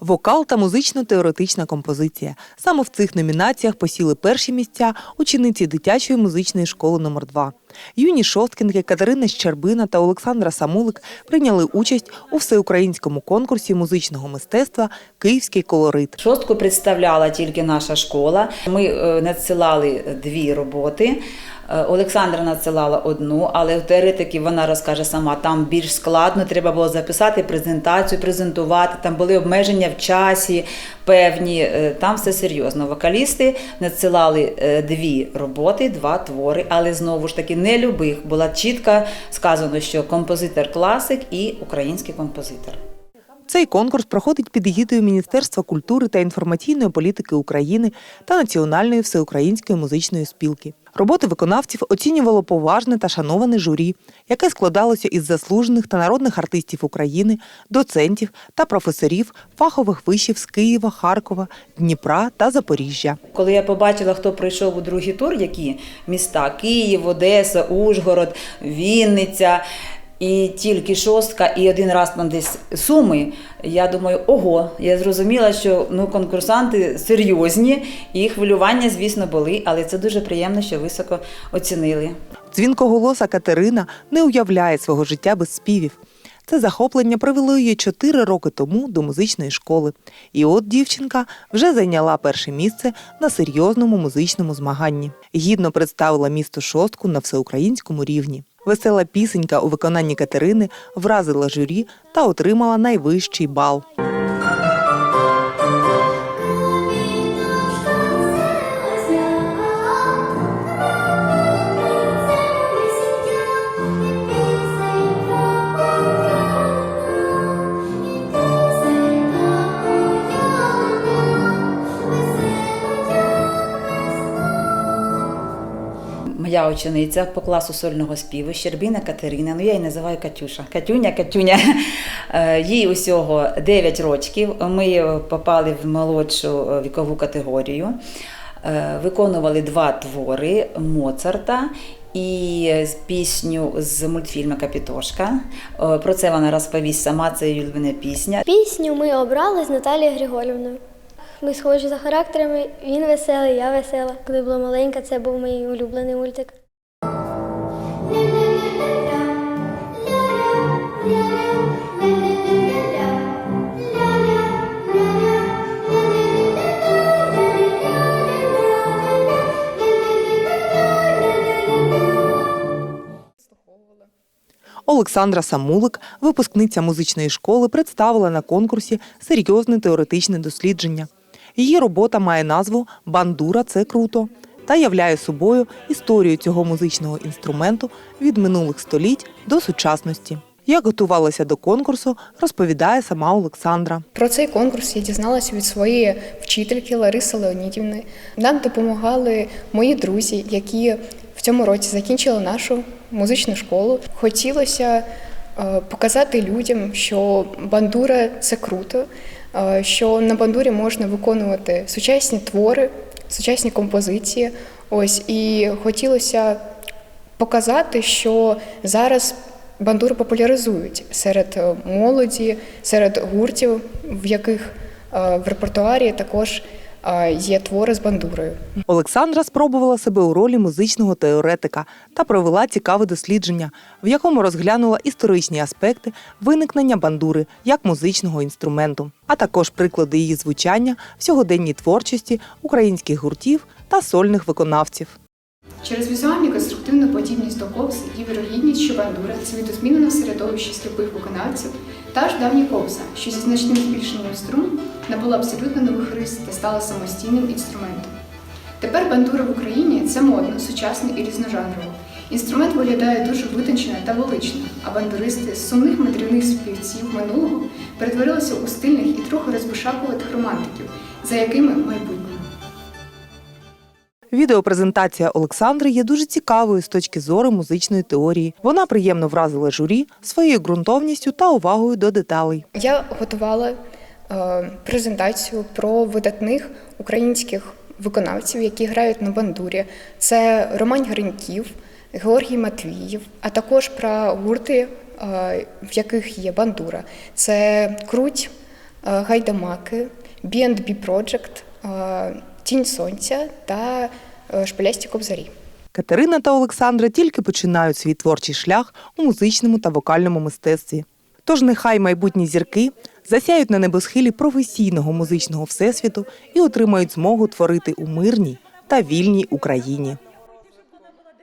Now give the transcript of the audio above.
Вокал та музично-теоретична композиція. Саме в цих номінаціях посіли перші місця учениці дитячої музичної школи номер 2 Юні шосткінки Катерина Щербина та Олександра Самулик прийняли участь у всеукраїнському конкурсі музичного мистецтва Київський колорит. Шостку представляла тільки наша школа. Ми е, надсилали дві роботи. Е, Олександра надсилала одну, але в теоретики вона розкаже сама. Там більш складно, треба було записати презентацію, презентувати. Там були обмеження в часі певні. е, Там все серйозно. Вокалісти надсилали е, дві роботи, два твори, але знову ж таки не любих. Була чітко сказано, що композитор класик і український композитор. Цей конкурс проходить під егідою Міністерства культури та інформаційної політики України та Національної всеукраїнської музичної спілки. Роботи виконавців оцінювало поважне та шановане журі, яке складалося із заслужених та народних артистів України, доцентів та професорів фахових вишів з Києва, Харкова, Дніпра та Запоріжжя. Коли я побачила, хто прийшов у другий тур, які міста Київ, Одеса, Ужгород, Вінниця. І тільки шостка, і один раз там десь суми. Я думаю, ого, я зрозуміла, що ну конкурсанти серйозні, і хвилювання, звісно, були, але це дуже приємно, що високо оцінили. Дзвінкоголоса Катерина не уявляє свого життя без співів. Це захоплення привело її чотири роки тому до музичної школи. І от дівчинка вже зайняла перше місце на серйозному музичному змаганні. Гідно представила місто шостку на всеукраїнському рівні. Весела пісенька у виконанні Катерини вразила журі та отримала найвищий бал. Моя учениця по класу сольного співу Щербіна Катерина. Ну я її називаю Катюша. Катюня, Катюня. Е, Їй усього 9 років. Ми попали в молодшу е, вікову категорію. Е, Виконували два твори Моцарта. І пісню з мультфільму Капітошка. Про це вона розповість сама, це її улюблена пісня. Пісню ми обрали з Наталією Григорівною. Ми схожі за характерами. Він веселий, я весела. Коли була маленька, це був мій улюблений мультик. Олександра Самулик, випускниця музичної школи, представила на конкурсі серйозне теоретичне дослідження. Її робота має назву Бандура це круто та являє собою історію цього музичного інструменту від минулих століть до сучасності. Як готувалася до конкурсу, розповідає сама Олександра. Про цей конкурс я дізналася від своєї вчительки Лариси Леонідівни. Нам допомагали мої друзі, які в цьому році закінчили нашу музичну школу. Хотілося е, показати людям, що бандура це круто, що на бандурі можна виконувати сучасні твори, сучасні композиції. Ось і хотілося показати, що зараз бандуру популяризують серед е, молоді, серед гуртів, в яких е, в репертуарі також е, є твори з бандурою. Олександра спробувала себе у ролі музичного теоретика та провела цікаве дослідження, в якому розглянула історичні аспекти виникнення бандури як музичного інструменту, а також приклади її звучання в сьогоденній творчості українських гуртів та сольних виконавців. Через візуальну конструктивну подібність до копси є вірогідність, що бандура це видозмінена в середовищі сліпих виконавців, та ж давня копса, що зі значним збільшенням струн набула абсолютно нових рис та стала самостійним інструментом. Тепер бандура в Україні це модно, сучасно і різножанрово. Інструмент виглядає дуже витончено та велично, а бандуристи з сумних мандрівних співців минулого перетворилися у стильних і трохи розбишакуватих романтиків, за якими майбутнє. Відеопрезентація Олександри є дуже цікавою з точки зору музичної теорії. Вона приємно вразила журі своєю ґрунтовністю та увагою до деталей. Я готувала е, презентацію про видатних українських виконавців, які грають на бандурі. Це Роман Гриньків, Георгій Матвіїв, а також про гурти, е, в яких є бандура. Це Круть, гайдамаки, B&B Project, е, Тінь сонця та е, шпилясті кобзарі. Катерина та Олександра тільки починають свій творчий шлях у музичному та вокальному мистецтві. Тож нехай майбутні зірки засяють на небосхилі професійного музичного всесвіту і отримають змогу творити у мирній та вільній Україні.